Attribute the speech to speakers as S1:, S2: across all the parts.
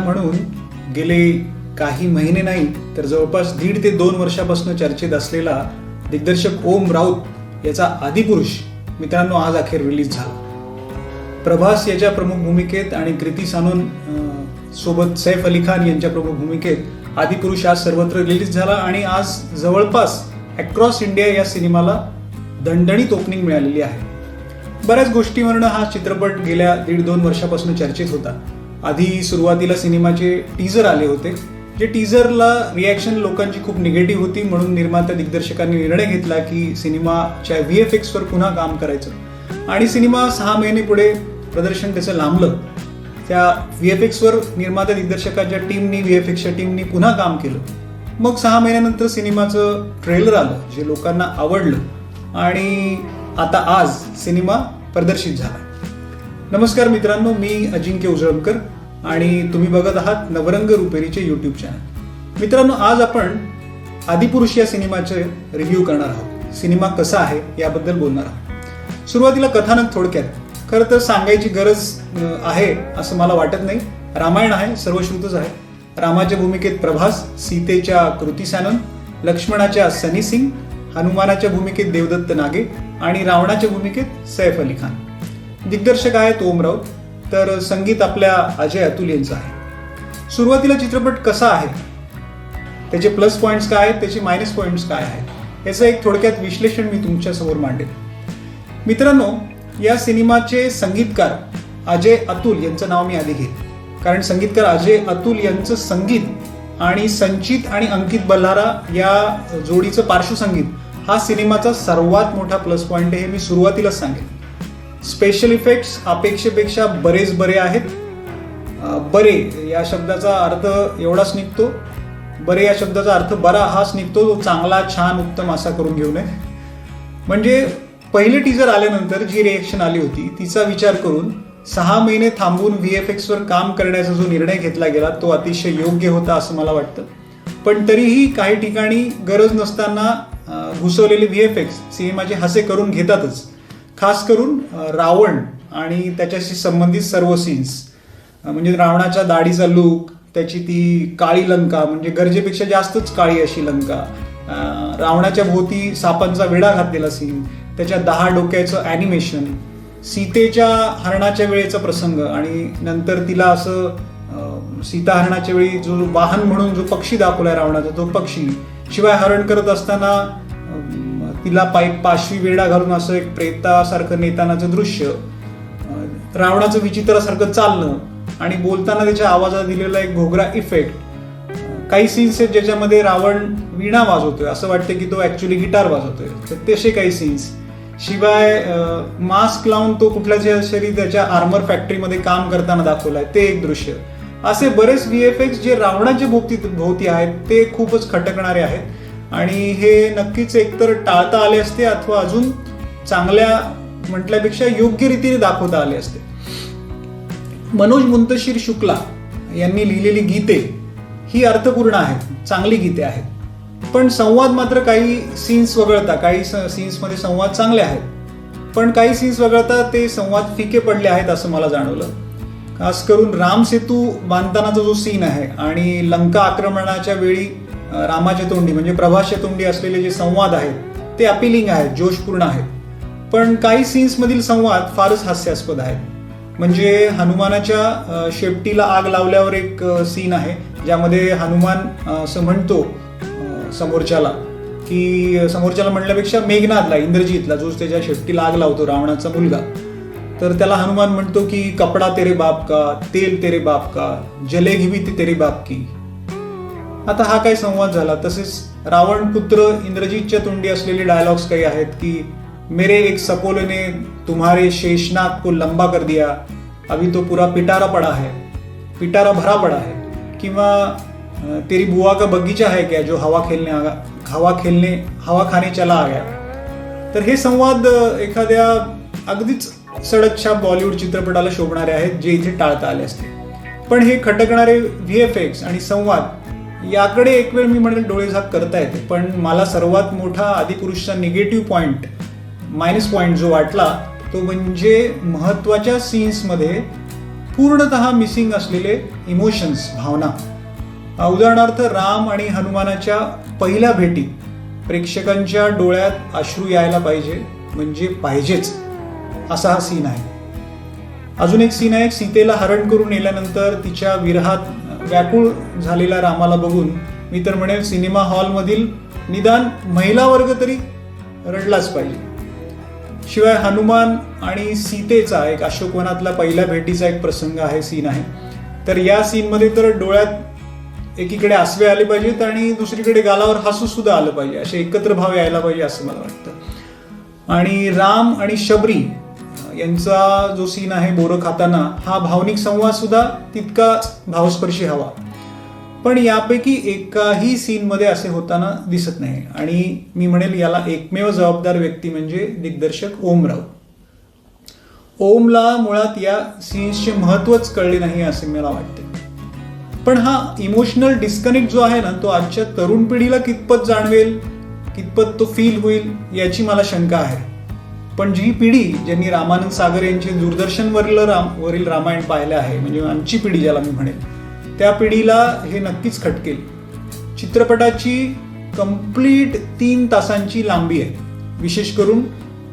S1: म्हणून गेले काही महिने नाही तर जवळपास दीड ते दोन वर्षापासून चर्चेत असलेला दिग्दर्शक ओम राऊत याचा आदिपुरुष मित्रांनो आज अखेर रिलीज झाला. प्रभास याच्या प्रमुख भूमिकेत आणि कृती सानून सोबत सैफ अली खान यांच्या प्रमुख भूमिकेत आदिपुरुष आज सर्वत्र रिलीज झाला आणि आज जवळपास अक्रॉस इंडिया या सिनेमाला दणदणीत ओपनिंग मिळालेली आहे. बऱ्याच गोष्टीवरनं हा चित्रपट गेल्या दीड दोन वर्षापासून चर्चेत होता. आधी सुरुवातीला सिनेमाचे टीजर आले होते. जे टीजरला रिॲक्शन लोकांची खूप निगेटिव्ह होती म्हणून निर्मात्या दिग्दर्शकांनी निर्णय घेतला की सिनेमाच्या व्ही एफ एक्सवर पुन्हा काम करायचं. आणि सिनेमा सहा महिने पुढे प्रदर्शन त्याचं लांबलं. त्या व्ही एफ एक्सवर निर्मात्या दिग्दर्शकाच्या टीमनी व्ही एफ एक्सच्या टीमनी पुन्हा काम केलं. मग सहा महिन्यानंतर सिनेमाचं ट्रेलर आलं जे लोकांना आवडलं. आणि आता आज सिनेमा प्रदर्शित झाला. नमस्कार मित्रांनो मी अजिंक्य उजळमकर आणि तुम्ही बघत आहात नवरंग रुपेरीचे युट्यूब चॅनल मित्रांनो आज आपण आदिपुरुष या सिनेमाचे रिव्ह्यू करणार आहोत. सिनेमा कसा आहे याबद्दल बोलणार आहोत. सुरुवातीला कथानक थोडक्यात. खरं तर सांगायची गरज आहे असं मला वाटत नाही. रामायण आहे सर्वश्रुतच आहे. रामाच्या भूमिकेत प्रभास सीतेच्या कृती सॅनन लक्ष्मणाच्या सनी सिंग हनुमानाच्या भूमिकेत देवदत्त नागे आणि रावणाच्या भूमिकेत सैफ अली खान. दिग्दर्शक आहेत ओम राऊत. तर संगीत आपल्या अजय अतुल यांचं आहे. सुरुवातीला चित्रपट कसा आहे? त्याचे प्लस पॉईंट्स काय आहेत? त्याचे मायनस पॉईंट्स काय आहेत? याचं एक थोडक्यात विश्लेषण मी तुमच्यासमोर मांडेल मित्रांनो या सिनेमाचे संगीतकार अजय अतुल यांचं नाव मी आधी घेईन. कारण संगीतकार अजय अतुल यांचं संगीत आणि संचित आणि अंकित बल्हारा या जोडीचं पार्श्वसंगीत हा सिनेमाचा सर्वात मोठा प्लस पॉईंट आहे हे मी सुरुवातीलाच सांगेन. स्पेशल इफेक्ट्स अपेक्षेपेक्षा बरेच बरे आहेत. बरे या शब्दाचा अर्थ एवढाच निघतो. बरे या शब्दाचा अर्थ बरा हाच निघतो तो चांगला छान उत्तम असा करून घेऊ नये. म्हणजे पहिले टीजर आल्यानंतर जी रिएक्शन आली होती तिचा विचार करून सहा महिने थांबून व्ही एफ एक्सवर काम करण्याचा जो निर्णय घेतला गेला तो अतिशय योग्य होता असं मला वाटतं. पण तरीही काही ठिकाणी गरज नसताना घुसवलेले व्ही एफ एक्स सिनेमाचे हसे करून घेतातच. खास करून रावण आणि त्याच्याशी संबंधित सर्व सीन्स म्हणजे रावणाच्या दाढीचा लूक त्याची ती काळी लंका म्हणजे गरजेपेक्षा जास्तच काळी अशी लंका. रावणाच्या भोवती सापांचा वेढा घातलेला सीन त्याच्या दहा डोक्याचं ॲनिमेशन सीतेच्या हरणाच्या वेळेचा प्रसंग आणि नंतर तिला असं सीता हरणाच्या वेळी जो वाहन म्हणून जो पक्षी दाखवलाय रावणाचा तो पक्षी शिवाय हरण करत असताना तिला पाईप पाशवी वेढा घालून असं एक प्रेतासारखं नेतानाचं दृश्य रावणाचं विचित्रासारखं चालणं आणि बोलताना त्याच्या आवाजात दिलेला एक घोगरा इफेक्ट काही सीन्स आहेत ज्याच्यामध्ये रावण वीणा वाजवतोय. असं वाटतं की तो ऍक्च्युली गिटार वाजवतोय. तर तसे काही सीन्स शिवाय मास्क लावून तो कुठल्या शरीर त्याच्या आर्मर फॅक्टरीमध्ये काम करताना दाखवलाय ते एक दृश्य. असे बरेच व्ही एफ एक्स जे रावणाच्या भोवती भोवती आहेत ते खूपच खटकणारे आहेत. आणि हे नक्कीच एकतर टाळता आले असते अथवा अजून चांगल्या म्हटल्यापेक्षा योग्य रीतीने दाखवता आले असते. मनोज मुंतशीर शुक्ला यांनी लिहिलेली गीते ही अर्थपूर्ण आहेत चांगली गीते आहेत. पण संवाद मात्र काही सीन्स वगळता काही सीन्समध्ये संवाद चांगले आहेत. पण काही सीन्स वगळता ते संवाद फिके पडले आहेत असं मला जाणवलं. खास करून राम सेतू बांधतानाचा जो सीन आहे आणि लंका आक्रमणाच्या वेळी रामाचे रामाच्या तोंडी म्हणजे प्रभासच्या तोंडी असलेले जे संवाद आहेत ते अपिलिंग आहेत जोशपूर्ण आहेत. पण काही सीन्समधील संवाद फारच हास्यास्पद आहेत. म्हणजे हनुमानाच्या शेपटीला आग लावल्यावर एक सीन आहे ज्यामध्ये हनुमान असं म्हणतो समोरच्याला की समोरच्याला म्हणल्यापेक्षा मेघनाथला इंद्रजीतला जो त्याच्या शेपटीला आग लावतो रावणाचा मुलगा. तर त्याला हनुमान म्हणतो की कपडा तेरे बाप का तेल तेरे बाप का जलेगी भी तेरे तेरी बाप की आता हा काय संवाद झाला. तसेच रावण पुत्र इंद्रजीतच्या तोंडी असलेले डायलॉग्स काही आहेत की मेरे एक सपोले ने तुम्हारे शेषनाग को लंबा कर दिया. अभी तो पूरा पिटारा पड़ा है पिटारा भरा पड़ा है. किंवा तेरी बुआ का बगीचा है क्या जो हवा खेलने आगा हवा खेलने हवा खाने चला आ गया? तर हे संवाद एखाद्या अगदीच सडकच्या बॉलिवूड चित्रपटाला शोभणारे आहेत जे इथे टाळता आले असते पण हे खटकणारे व्ही एफ एक्स आणि संवाद याकडे एक वेळ मी म्हणेल डोळेझाक करता येते पण मला सर्वात मोठा आदिपुरुषचा निगेटिव्ह पॉईंट मायनस पॉईंट जो वाटला तो म्हणजे महत्त्वाच्या सीन्समध्ये पूर्णतः मिसिंग असलेले इमोशन्स भावना. उदाहरणार्थ राम आणि हनुमानाच्या पहिल्या भेटी. प्रेक्षकांच्या डोळ्यात अश्रू यायला पाहिजे म्हणजे पाहिजेच असा हा सीन आहे. अजून एक सीन आहे सीतेला हरण करून नेल्यानंतर तिच्या विरहात व्याकुळ झालेला रामाला बघून मी तर म्हणेल सिनेमा हॉलमधील निदान महिला वर्ग तरी रडलाच पाहिजे. शिवाय हनुमान आणि सीतेचा एक अशोकवनातला पहिल्या भेटीचा एक प्रसंग आहे सीन आहे. तर या सीनमध्ये तर डोळ्यात एकीकडे आसवे आले पाहिजेत आणि दुसरीकडे गालावर हसू सुद्धा आलं पाहिजे. असे एकत्र भाव यायला पाहिजे असं मला वाटतं. आणि राम आणि शबरी यांचा जो सीन आहे बोरं खाताना हा भावनिक संवाद सुद्धा तितका भावस्पर्शी हवा. पण यापैकी एकाही सीनमध्ये असे होताना दिसत नाही. आणि मी म्हणेल याला एकमेव जबाबदार व्यक्ती म्हणजे दिग्दर्शक ओम राऊत. ओमला मुळात या सीन्सचे महत्वच कळले नाही असे मला वाटते. पण हा इमोशनल डिस्कनेक्ट जो आहे ना तो आजच्या तरुण पिढीला कितपत जाणवेल कितपत तो फील होईल याची मला शंका आहे. पण जी पिढी ज्यांनी रामानंद सागर यांचे दूरदर्शनवरील राम वरील रामायण पाहिलं आहे म्हणजे आमची पिढी ज्याला मी म्हणेल त्या पिढीला हे नक्कीच खटकेल. चित्रपटाची कंप्लीट तीन तासांची लांबी आहे. विशेष करून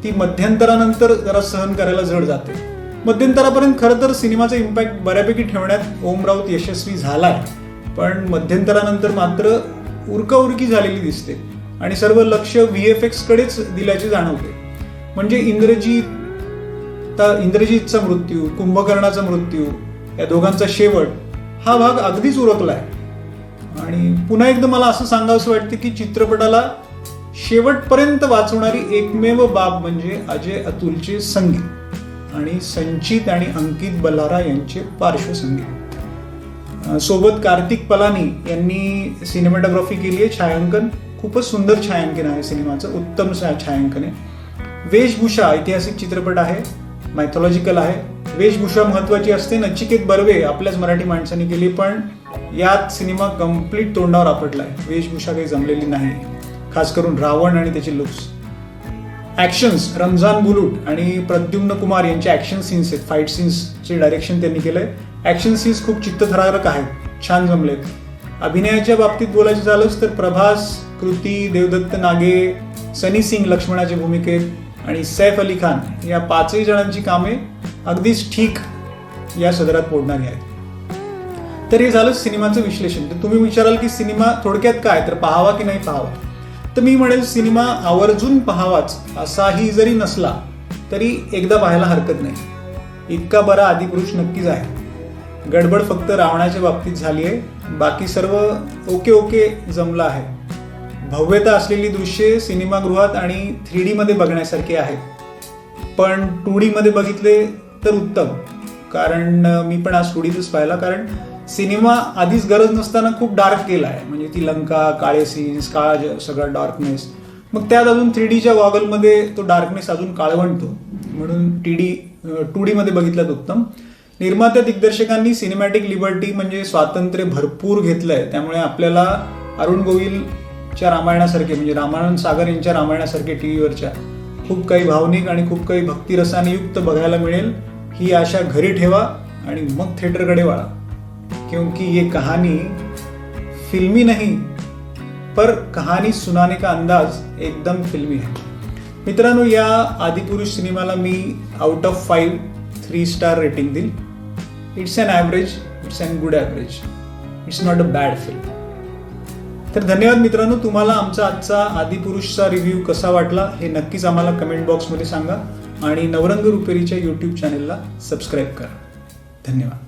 S1: ती मध्यंतरानंतर जरा सहन करायला जड जाते. मध्यंतरापर्यंत खरं तर सिनेमाचा इम्पॅक्ट बऱ्यापैकी ठेवण्यात ओम राऊत यशस्वी झालाय. पण मध्यंतरानंतर मात्र उरकाउरकी झालेली दिसते. आणि सर्व लक्ष व्ही एफ एक्सकडेच दिल्याचे जाणवते. म्हणजे इंद्रजीत इंद्रजीतचा मृत्यू कुंभकर्णाचा मृत्यू या दोघांचा शेवट हा भाग अगदीच उरकलाय. आणि पुन्हा एकदा मला असं सांगावंसं वाटतं की चित्रपटाला शेवटपर्यंत वाचवणारी एकमेव बाब म्हणजे अजय अतुलचे संगीत आणि संचित आणि अंकित बलारा यांचे पार्श्वसंगीत सोबत कार्तिक पलानी यांनी सिनेमॅटोग्राफी केली आहे छायांकन. खूपच सुंदर छायांकन आहे सिनेमाचं उत्तम छायांकन आहे. वेशभूषा ऐतिहासिक चित्रपट आहे मायथॉलॉजिकल आहे. वेशभूषा महत्वाची असते नचिकेत बर्वे आपल्याच मराठी माणसाने केली पण यात सिनेमा कंप्लीट तोंडावर आपटलाय. वेशभूषा काही जमलेली नाही खास करून रावण आणि त्याचे लुक्स ॲक्शन्स रमजान बुलूट आणि प्रद्युम्न कुमार यांचे ॲक्शन सीन्स आहेत फाईट सीन्सचे डायरेक्शन त्यांनी केलंय. ॲक्शन सीन्स खूप चित्तथरारक आहेत छान जमलेत. अभिनयाच्या बाबतीत बोलायचं झालंच तर प्रभास कृती देवदत्त नागे सनी सिंग लक्ष्मणाच्या भूमिकेत आणि सैफ अली खान या पाचही जणांची कामे अगदीच ठीक या सदरात पोडणारी आहेत. तर हे झालं सिनेमाचं विश्लेषण. तर तुम्ही विचाराल की सिनेमा थोडक्यात काय? तर पाहावा की नाही पाहावा? तर मी म्हणेल सिनेमा आवर्जून पाहावाच असाही जरी नसला तरी एकदा पाहायला हरकत नाही. इतका बरा आदिपुरुष नक्कीच आहे. गडबड फक्त रावणाच्या बाबतीत झाली आहे बाकी सर्व ओके ओके जमलं आहे. भव्यता असलेली दृश्ये सिनेमागृहात आणि थ्री डीमध्ये बघण्यासारखी आहेत. पण टू डीमध्ये बघितले तर उत्तम. कारण मी पण आज टू डीतच पाहिला. कारण सिनेमा आधीच गरज नसताना खूप डार्क केला आहे म्हणजे ती लंका काळे सीन्स काळा ज- सगळा डार्कनेस मग त्यात अजून थ्री डीच्या वॉगलमध्ये तो डार्कनेस अजून काळवंटतो. म्हणून टी डी टू डीमध्ये बघितलं उत्तम. निर्मात्या दिग्दर्शकांनी सिनेमॅटिक लिबर्टी म्हणजे स्वातंत्र्य भरपूर घेतलं आहे त्यामुळे आपल्याला अरुण च्या रामायणासारखे म्हणजे रामानंद सागर यांच्या रामायणासारखे टी व्हीवरच्या खूप काही भावनिक आणि खूप काही भक्तिरसाने युक्त बघायला मिळेल ही आशा घरी ठेवा आणि मग थिएटरकडे वळा. क्योंकि ये कहाणी फिल्मी नाही पर कहाणी सुनाने का अंदाज एकदम फिल्मी है. मित्रांनो या आदिपुरुष सिनेमाला मी out of five three star rating देईल. It's an average it's an good average it's not a bad film तर धन्यवाद मित्रांनो. तुम्हाला आमचा आजचा आदिपुरुषचा रिव्ह्यू कसा वाटला हे नक्कीच आम्हाला कमेंट बॉक्समध्ये सांगा. आणि नवरंग रुपेरीच्या यूट्यूब चॅनेलला सबस्क्राईब करा. धन्यवाद.